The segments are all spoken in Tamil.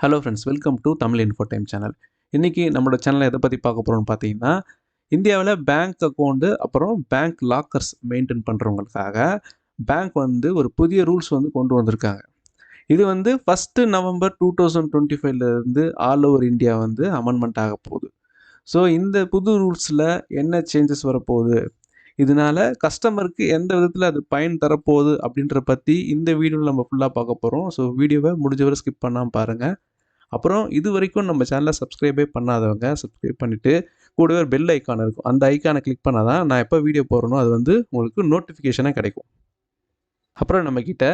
Hello friends welcome to Tamil info time channel இன்றைக்கி நம்மளோட சேனலை எதை பற்றி பார்க்க போகிறோம்னு பார்த்தீங்கன்னா இந்தியாவில் பேங்க் அக்கௌண்ட்டு அப்புறம் பேங்க் லாக்கர்ஸ் மெயின்டைன் பண்ணுறவங்களுக்காக பேங்க் வந்து ஒரு புதிய ரூல்ஸ் வந்து கொண்டு வந்திருக்காங்க. இது வந்து first November two thousand twenty ஃபைவ்லேருந்து ஆல் ஓவர் இந்தியா வந்து அமெண்ட்மெண்ட் ஆக போகுது. ஸோ இந்த புது ரூல்ஸில் என்ன சேஞ்சஸ் வரப்போகுது? இதனால கஸ்டமருக்கு எந்த விதத்தில் அது பயன் தரப்போகுது அப்படின்ற பற்றி இந்த வீடியோவில் நம்ம ஃபுல்லாக பார்க்க போகிறோம் ஸோ வீடியோவை முடிஞ்சவரை ஸ்கிப் பண்ணாமல் பாருங்கள் அப்புறம் இது வரைக்கும் நம்ம சேனலை சப்ஸ்கிரைபே பண்ணாதவங்க சப்ஸ்கிரைப் பண்ணிவிட்டு கூடவே ஒரு பெல் ஐக்கான் இருக்கும். அந்த ஐக்கானை கிளிக் பண்ணால் தான் நான் எப்போ வீடியோ போடுறனோ அது வந்து உங்களுக்கு நோட்டிஃபிகேஷனாக கிடைக்கும். அப்புறம் நம்மக்கிட்ட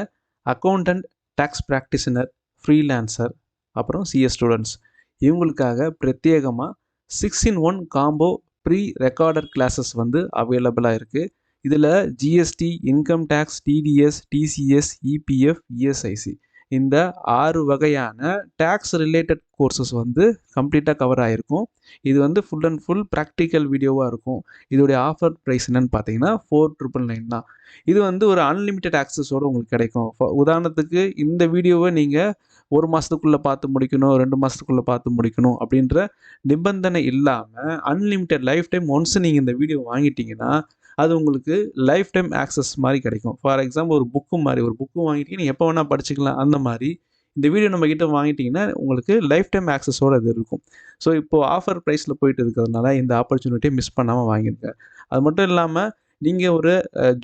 அக்கௌண்டன்ட் டேக்ஸ் ப்ராக்டிஷனர் ஃப்ரீலான்சர் அப்புறம் சிஎஸ் ஸ்டூடெண்ட்ஸ் இவங்களுக்காக பிரத்யேகமாக six in one combo pre recorder classes வந்து அவைலபிளாக இருக்குது இதில் GST income tax TDS TCS EPF ESIC இந்த ஆறு வகையான டேக்ஸ் ரிலேட்டட் கோர்சஸ் வந்து கம்ப்ளீட்டாக கவர் ஆகிருக்கும் இது வந்து ஃபுல் அண்ட் ஃபுல் ப்ராக்டிக்கல் வீடியோவாக இருக்கும். இதோடைய ஆஃபர் ப்ரைஸ் என்னன்னு பார்த்தீங்கன்னா ஃபோர் ட்ரிபிள் நைன் தான். இது வந்து ஒரு அன்லிமிட்டெட் ஆக்சஸோடு உங்களுக்கு கிடைக்கும். உதாரணத்துக்கு இந்த வீடியோவை நீங்கள் ஒரு மாதத்துக்குள்ளே பார்த்து முடிக்கணும் ரெண்டு மாதத்துக்குள்ளே பார்த்து முடிக்கணும் அப்படின்ற நிபந்தனை இல்லாமல் அன்லிமிட்டெட் லைஃப் டைம் ஒன்ஸ் நீங்கள் இந்த வீடியோ வாங்கிட்டீங்கன்னா அது உங்களுக்கு லைஃப் டைம் ஆக்சஸ் மாதிரி கிடைக்கும். ஃபார் எக்ஸாம்பிள் ஒரு புக்கு மாதிரி ஒரு புக்கு வாங்கிட்டீங்க நீங்கள் எப்போ வேணால் படிச்சுக்கலாம். அந்த மாதிரி இந்த வீடியோ நம்ம கிட்ட வாங்கிட்டீங்கன்னா உங்களுக்கு லைஃப் டைம் ஆக்சஸோடு அது இருக்கும். ஸோ இப்போது ஆஃபர் ப்ரைஸில் போயிட்டு இருக்கிறதுனால இந்த ஆப்பர்ச்சுனிட்டியை மிஸ் பண்ணாமல் வாங்கியிருக்கேன் அது மட்டும் இல்லாமல் நீங்கள் ஒரு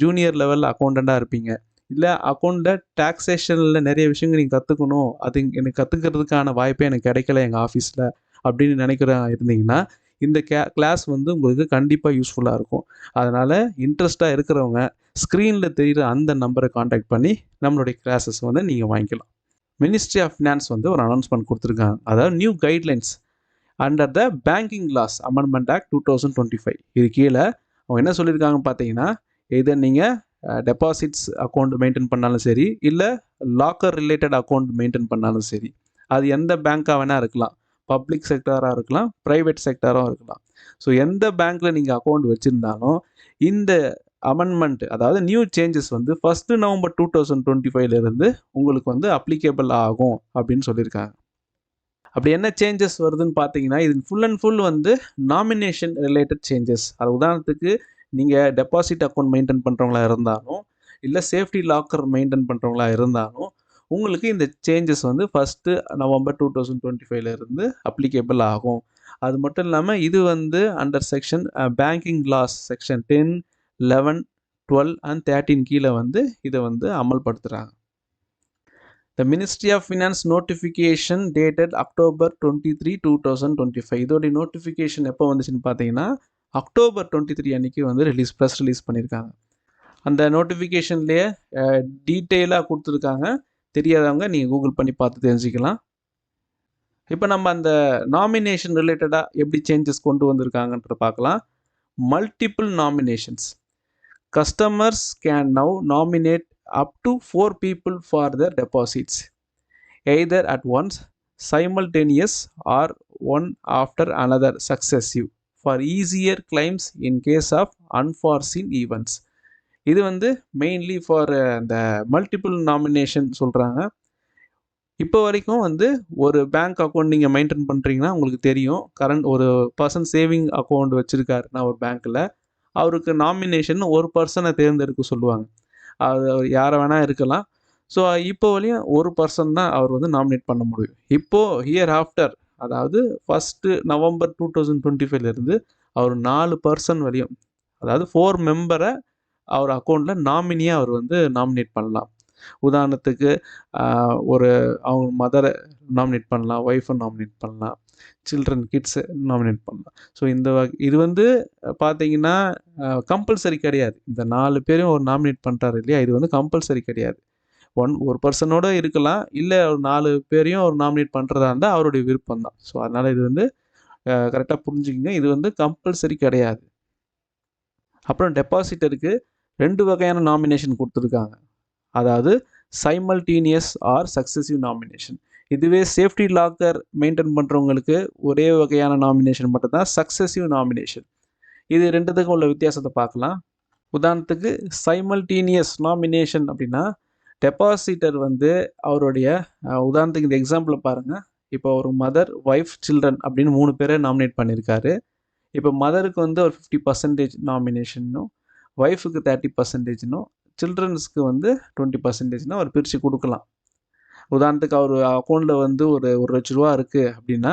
ஜூனியர் லெவலில் அக்கௌண்டண்ட்டாக இருப்பீங்க. இல்லை அக்கௌண்ட்டில் டாக்ஸேஷனில் நிறைய விஷயங்கள் நீங்கள் கற்றுக்கணும் அது எனக்கு கற்றுக்கிறதுக்கான வாய்ப்பே எனக்கு கிடைக்கல எங்கள் ஆஃபீஸில் அப்படின்னு நினைக்கிற இருந்தீங்கன்னா இந்த கே கிளாஸ் வந்து உங்களுக்கு கண்டிப்பாக யூஸ்ஃபுல்லாக இருக்கும். அதனால் இன்ட்ரெஸ்ட்டாக இருக்கிறவங்க ஸ்க்ரீனில் தெரிகிற அந்த நம்பரை காண்டாக்ட் பண்ணி நம்மளுடைய கிளாஸஸ் வந்து நீங்கள் வாங்கிக்கலாம். மினிஸ்ட்ரி ஆஃப் ஃபினான்ஸ் வந்து ஒரு அனௌன்ஸ்மெண்ட் கொடுத்துருக்காங்க. அதாவது new guidelines under the banking laws amendment act two thousand twenty five இது கீழே அவங்க என்ன சொல்லியிருக்காங்கன்னு பார்த்தீங்கன்னா இதை நீங்கள் டெபாசிட்ஸ் அக்கௌண்ட் மெயின்டைன் பண்ணாலும் சரி இல்லை லாக்கர் ரிலேட்டட் அக்கௌண்ட் மெயின்டைன் பண்ணாலும் சரி அது எந்த பேங்க்காக வேணால் இருக்கலாம். பப்ளிக் செக்டராக இருக்கலாம் ப்ரைவேட் செக்டராகவும் இருக்கலாம். ஸோ எந்த பேங்க்கில் நீங்கள் அக்கௌண்ட் வச்சுருந்தாலும் இந்த அமெண்ட்மெண்ட் அதாவது நியூ சேஞ்சஸ் வந்து first November two thousand twenty ஃபைவ்லேருந்து உங்களுக்கு வந்து அப்ளிகேபிள் ஆகும் அப்படின்னு சொல்லியிருக்காங்க. அப்படி என்ன சேஞ்சஸ் வருதுன்னு பார்த்தீங்கன்னா இது ஃபுல் அண்ட் ஃபுல் வந்து நாமினேஷன் ரிலேட்டட் சேஞ்சஸ் அது உதாரணத்துக்கு நீங்கள் டெபாசிட் அக்கௌண்ட் மெயின்டைன் பண்ணுறவங்களா இருந்தாலும் இல்லை சேஃப்டி லாக்கர் மெயின்டைன் பண்ணுறவங்களா இருந்தாலும் உங்களுக்கு இந்த சேஞ்சஸ் வந்து first November two thousand twenty ஃபைவ்லேருந்து அப்ளிகேபிள் ஆகும். அது மட்டும் இல்லாமல் இது வந்து under section banking laws section ten eleven twelve and thirteen கீழே வந்து இதை வந்து அமல்படுத்துகிறாங்க the ministry of finance notification dated October twenty three two thousand twenty five இதோடைய நோட்டிஃபிகேஷன் எப்போ வந்துச்சுன்னு பார்த்தீங்கன்னா அக்டோபர் டுவெண்ட்டி த்ரீ அன்னைக்கு வந்து ரிலீஸ் ப்ரெஸ் ரிலீஸ் பண்ணியிருக்காங்க. அந்த நோட்டிஃபிகேஷன்லேயே டீட்டெயிலாக கொடுத்துருக்காங்க. தெரியாதவங்க நீங்கள் கூகுள் பண்ணி பார்த்து தெரிஞ்சுக்கலாம். இப்போ நம்ம அந்த நாமினேஷன் ரிலேட்டடாக எப்படி சேஞ்சஸ் கொண்டு வந்திருக்காங்கன்ற பார்க்கலாம். Multiple nominations customers can now nominate up to four people for the deposits either at once simultaneous or one after another successive for easier claims in case of unforeseen events இது வந்து மெயின்லி ஃபார் அந்த மல்டிபிள் நாமினேஷன் சொல்கிறாங்க இப்போ வரைக்கும் வந்து ஒரு பேங்க் அக்கௌண்ட் நீங்கள் மெயின்டைன் பண்ணுறீங்கன்னா உங்களுக்கு தெரியும். கரண்ட் ஒரு பர்சன் சேவிங் அக்கௌண்ட் வச்சுருக்காருன்னா ஒரு பேங்க்கில் அவருக்கு நாமினேஷன் ஒரு பர்சனை தேர்ந்தெடுக்க சொல்லுவாங்க. அது அவர் யாரை வேணால் இருக்கலாம். ஸோ இப்போ வரையும் ஒரு பர்சன் தான் அவர் வந்து நாமினேட் பண்ண முடியும். இப்போது ஹியர் ஆஃப்டர் அதாவது first November two thousand twenty ஃபைவ்லேருந்து அவர் நாலு பர்சன் வரையும் அதாவது ஃபோர் மெம்பரை அவர் அக்கௌண்ட்டில் நாமினியாக அவர் வந்து நாமினேட் பண்ணலாம். உதாரணத்துக்கு ஒரு அவங்க மதரை நாமினேட் பண்ணலாம் ஒய்ஃபை நாமினேட் பண்ணலாம் சில்ட்ரன் கிட்ஸை நாமினேட் பண்ணலாம். ஸோ இந்த வகை இது வந்து பார்த்தீங்கன்னா கம்பல்சரி கிடையாது. இந்த நாலு பேரும் ஒரு நாமினேட் பண்ணுறாரு இல்லையா? இது வந்து கம்பல்சரி கிடையாது. ஒன் ஒரு பர்சனோட இருக்கலாம். இல்லை ஒரு நாலு பேரையும் அவர் நாமினேட் பண்ணுறதா இருந்தால் அவருடைய விருப்பம் தான். ஸோ அதனால் இது வந்து கரெக்டாக புரிஞ்சுக்கிங்க. இது வந்து கம்பல்சரி கிடையாது. அப்புறம் டெபாசிட்டருக்கு ரெண்டு வகையான நாமினேஷன் கொடுத்துருக்காங்க. அதாவது சைமல்டீனியஸ் ஆர் சக்ஸசிவ் நாமினேஷன் இதுவே சேஃப்டி லாக்கர் மெயின்டைன் பண்ணுறவங்களுக்கு ஒரே வகையான நாமினேஷன் மட்டும்தான் சக்ஸசிவ் நாமினேஷன் இது ரெண்டுத்துக்கும் உள்ள வித்தியாசத்தை பார்க்கலாம். உதாரணத்துக்கு சைமல்டீனியஸ் நாமினேஷன் அப்படின்னா டெபாசிட்டர் வந்து அவருடைய உதாரணத்துக்கு இந்த எக்ஸாம்பிளை பாருங்கள் இப்போ ஒரு மதர் ஒய்ஃப் சில்ட்ரன் அப்படின்னு மூணு பேரை நாமினேட் பண்ணியிருக்காரு இப்போ மதருக்கு வந்து ஒரு ஃபிஃப்டி பர்சன்டேஜ் நாமினேஷனும் ஒய்ஃபுக்கு தேர்ட்டி பர்சன்டேஜ்னும் சில்ட்ரன்ஸ்க்கு வந்து டுவெண்ட்டி பர்சன்டேஜ்னா அவர் பிரித்து கொடுக்கலாம். உதாரணத்துக்கு அவர் அக்கௌண்ட்டில் வந்து ஒரு ஒரு லட்ச ரூபா இருக்குது அப்படின்னா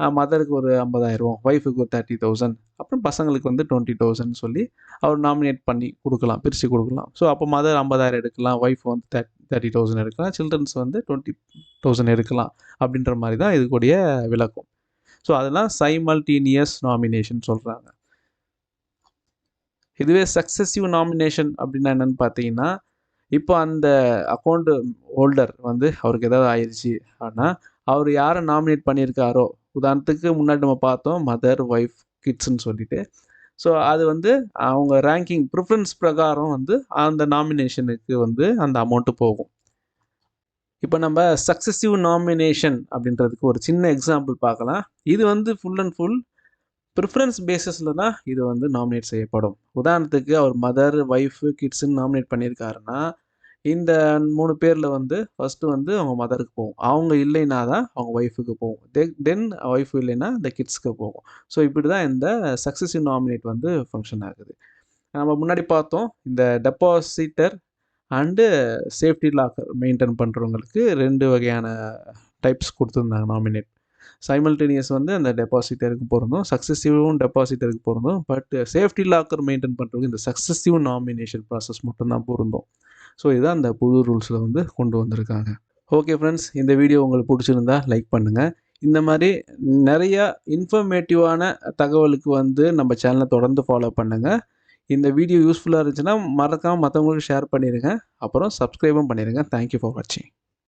மதருக்கு ஒரு ஐம்பதாயிரம் ஒய்ஃபுக்கு ஒரு தேர்ட்டி தௌசண்ட் அப்புறம் பசங்களுக்கு வந்து டுவெண்ட்டி தௌசண்ட் சொல்லி அவர் நாமினேட் பண்ணி கொடுக்கலாம் பிரித்து கொடுக்கலாம். ஸோ அப்போ மதர் ஐம்பதாயிரம் எடுக்கலாம் ஒய்ஃப் வந்து தேர்ட் தேர்ட்டி தௌசண்ட் எடுக்கலாம் சில்ட்ரன்ஸ் வந்து டுவெண்ட்டி தௌசண்ட் எடுக்கலாம் அப்படின்ற மாதிரி தான் இதுக்குடைய விளக்கம். ஸோ அதெல்லாம் சைமல்டீனியஸ் நாமினேஷன் சொல்கிறாங்க இதுவே சக்ஸஸிவ் நாமினேஷன் அப்படின்னா என்னென்னு பார்த்தீங்கன்னா இப்போ அந்த அக்கௌண்ட் ஹோல்டர் வந்து அவருக்கு ஏதாவது ஆயிடுச்சு ஆனால் அவர் யாரை நாமினேட் பண்ணியிருக்காரோ உதாரணத்துக்கு முன்னாடி நம்ம பார்த்தோம் மதர் ஒய்ஃப் கிட்ஸ்ன்னு சொல்லிட்டு. ஸோ அது வந்து அவங்க ரேங்கிங் ப்ரிஃபரன்ஸ் பிரகாரம் வந்து அந்த நாமினேஷனுக்கு வந்து அந்த அமௌண்ட்டு போகும். இப்போ நம்ம சக்ஸஸிவ் நாமினேஷன் அப்படின்றதுக்கு ஒரு சின்ன எக்ஸாம்பிள் பார்க்கலாம். இது வந்து ஃபுல் அண்ட் ஃபுல் ப்ரிஃபரன்ஸ் பேஸஸில் தான் இது வந்து நாமினேட் செய்யப்படும். உதாரணத்துக்கு அவர் மதர் ஒய்ஃபு கிட்ஸுன்னு நாமினேட் பண்ணியிருக்காருன்னா இந்த மூணு பேரில் வந்து ஃபஸ்ட்டு வந்து அவங்க மதருக்கு போகும். அவங்க இல்லைன்னா தான் அவங்க ஒய்ஃபுக்கு போகும். தெ தென் ஒய்ஃப் இல்லைன்னா இந்த கிட்ஸ்க்கு போகும். ஸோ இப்படி தான் இந்த சக்ஸஸிவ் நாமினேட் வந்து ஃபங்க்ஷன் ஆகுது. நம்ம முன்னாடி பார்த்தோம் இந்த depositor and safety locker maintain பண்ணுறவங்களுக்கு ரெண்டு வகையான டைப்ஸ் கொடுத்துருந்தாங்க நாமினேட் சைமல்டேனியஸ் வந்து அந்த டெபாசிட்டருக்கு பொருந்தும் சக்ஸஸிவும் டெபாசிட்டருக்கு பொருந்தும் பட் சேஃப்டி லாக்கர் மெயின்டைன் பண்ணுறவங்க இந்த சக்ஸஸிவ் நாமினேஷன் ப்ராசஸ் மட்டும்தான் பொருந்தும். ஸோ இதுதான் அந்த புது ரூல்ஸில் வந்து கொண்டு வந்திருக்காங்க. ஓகே ஃப்ரெண்ட்ஸ் இந்த வீடியோ உங்களுக்கு பிடிச்சிருந்தா லைக் பண்ணுங்கள் இந்த மாதிரி நிறையா இன்ஃபர்மேட்டிவான தகவலுக்கு வந்து நம்ம சேனலை தொடர்ந்து ஃபாலோ பண்ணுங்கள் இந்த வீடியோ யூஸ்ஃபுல்லாக இருந்துச்சுன்னா மறக்காமல் மற்றவங்களுக்கு ஷேர் பண்ணிடுங்க அப்புறம் சப்ஸ்கிரைபும் பண்ணிடுங்க தேங்க்யூ ஃபார் வாட்சிங்